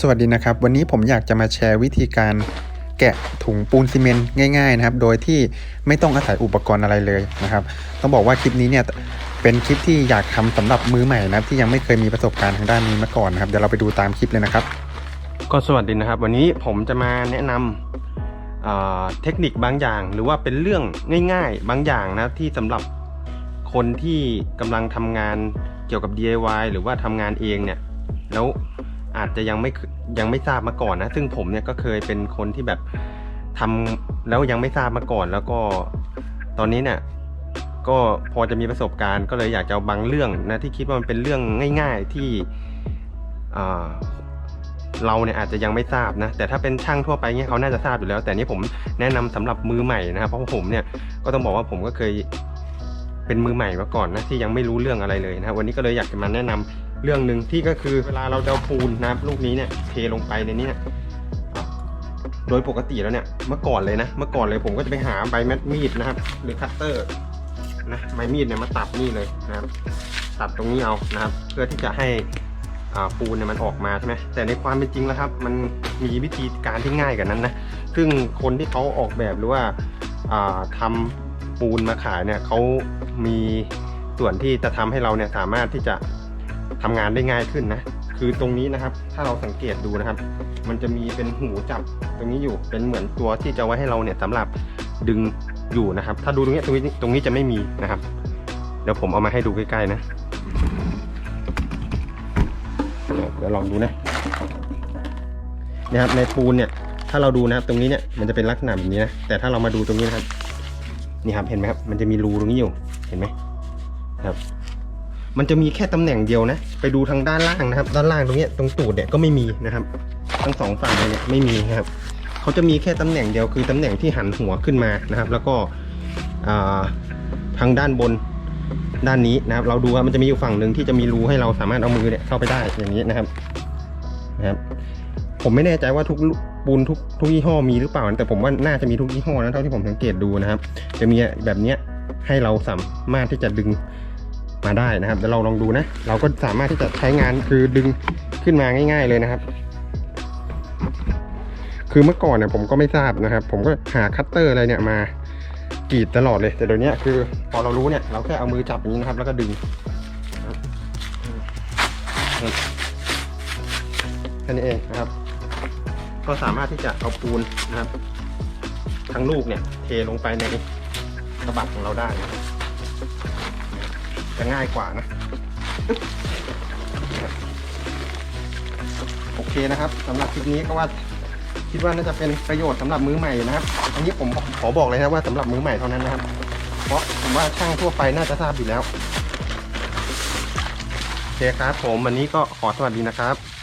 สวัสดีนะครับ วันนี้ผมอยากจะมาแชร์วิธีการแกะถุงปูนซีเมนต์ง่ายๆนะครับ โดยที่ไม่ต้องอาศัยอุปกรณ์อะไรเลยนะครับ ต้องบอกว่าคลิปนี้เนี่ยเป็นคลิปที่อยากทำสำหรับมือใหม่นะครับ ที่ยังไม่เคยมีประสบการณ์ทางด้านนี้มาก่อนนะครับ เดี๋ยวเราไปดูตามคลิปเลยนะครับ ก็สวัสดีนะครับ วันนี้ผมจะมาแนะนำเอ่อเทคนิคบางอย่าง หรือว่าเป็นเรื่องง่าย ๆ บางอย่างนะที่สำหรับคนที่กำลังทำงานเกี่ยวกับ DIY หรือว่าทำงานเองเนี่ยแล้ว อาจจะยังไม่ยังไม่ทราบมาก่อนนะ ซึ่งผมเนี่ยก็เคยเป็นคนที่แบบทำแล้วยังไม่ทราบมาก่อน แล้วก็ตอนนี้เนี่ยก็พอจะมีประสบการณ์ ก็เลยอยากจะเอาบางเรื่องนะที่คิดว่ามันเป็นเรื่องง่าย ๆที่เราเนี่ยอาจจะยังไม่ทราบนะแต่ถ้าเป็นช่างทั่วไปเนี่ยเขาน่าจะทราบอยู่แล้ว แต่นี่ผมแนะนำสำหรับมือใหม่นะครับเพราะผมเนี่ยก็ต้องบอกว่าผมก็เคยเป็นมือใหม่มาก่อนนะที่ยังไม่รู้เรื่องอะไรเลยนะวันนี้ก็เลยอยากจะมาแนะนำ เรื่องหนึ่งที่ก็คือเวลาเราจะปูนนะครับลูกนี้เนี่ยเทลงไปในนี้เนี่ยโดยปกติแล้วเนี่ยเมื่อก่อนเลยนะ เมื่อก่อนเลยผมก็จะไปหาใบแมดมีดนะครับ หรือคัตเตอร์นะใบมีดเนี่ยมาตัดนี่เลยนะครับ ตัดตรงนี้เอานะครับ เพื่อที่จะให้อ่าปูนเนี่ยมันออกมาใช่ไหมแต่ในความเป็นจริงแล้วครับ มันมีวิธีการที่ง่ายกว่านั้นนะซึ่งคนที่เขาออกแบบหรือว่าอ่าทำปูนมาขายเนี่ยเขามีส่วนที่จะทำให้เราเนี่ยสามารถที่จะ ทำงานได้ง่ายขึ้นนะ คือตรงนี้นะครับ ถ้าเราสังเกตดูนะครับ มันจะมีเป็นหูจับตรงนี้อยู่ เป็นเหมือนตัวที่จะไว้ให้เราเนี่ยสำหรับดึงอยู่นะครับ ถ้าดูตรงนี้ตรงนี้ตรงนี้จะไม่มีนะครับ เดี๋ยวผมเอามาให้ดูใกล้ๆนะ เดี๋ยวลองดูนะนะครับในปูนเนี่ย ถ้าเราดูนะครับตรงนี้เนี่ยมันจะเป็นลักษณะแบบนี้นะ แต่ถ้าเรามาดูตรงนี้นะครับ นี่ครับเห็นไหมครับ มันจะมีรูตรงนี้อยู่ เห็นไหมครับ มันจะมีแค่ตำแหน่งเดียวนะ ไปดูทางด้านล่างนะครับ ด้านล่างตรงเนี้ยตรงตูดเนี่ยก็ไม่มีนะครับ ทั้งสองฝั่งเลยเนี่ยไม่มีนะครับเขาจะมีแค่ตำแหน่งเดียวคือตำแหน่งที่หันหัวขึ้นมานะครับ แล้วก็ทางด้านบนด้านนี้นะครับ เราดูว่ามันจะมีอยู่ฝั่งหนึ่งที่จะมีรูให้เราสามารถเอามือเนี่ยเข้าไปได้อย่างนี้นะครับนะครับผมไม่แน่ใจว่าทุกปูนทุกทุกยี่ห้อมีหรือเปล่านะแต่ผมว่าน่าจะมีทุกยี่ห้อนะเท่าที่ผมสังเกตดูนะครับ จะมีแบบเนี้ยให้เราสามารถที่จะดึง มาได้นะครับเดี๋ยวเราลองดูนะ เราก็สามารถที่จะใช้งานคือดึงขึ้นมาง่าย ๆเลยนะครับ คือเมื่อก่อนเนี่ยผมก็ไม่ทราบนะครับ ผมก็หาคัตเตอร์อะไรเนี่ยมากรีดตลอดเลย แต่เดี๋ยวนี้คือพอเรารู้เนี่ยเราแค่เอามือจับอย่างนี้นะครับ แล้วก็ดึงแค่นี้เองนะครับ ก็สามารถที่จะเอาปูนนะครับ ทั้งลูกเนี่ย เทลงไปในกระบะของเราได้นะครับ จะง่ายกว่านะ โอเคนะครับสำหรับคลิปนี้ก็ว่าคิดว่าน่าจะเป็นประโยชน์สำหรับมือใหม่นะครับ อันนี้ผมขอบอกเลยนะว่าสำหรับมือใหม่เท่านั้นนะครับ เพราะผมว่าช่างทั่วไปน่าจะทราบอยู่แล้ว โอเคครับผมวันนี้ก็ขอสวัสดีนะครับ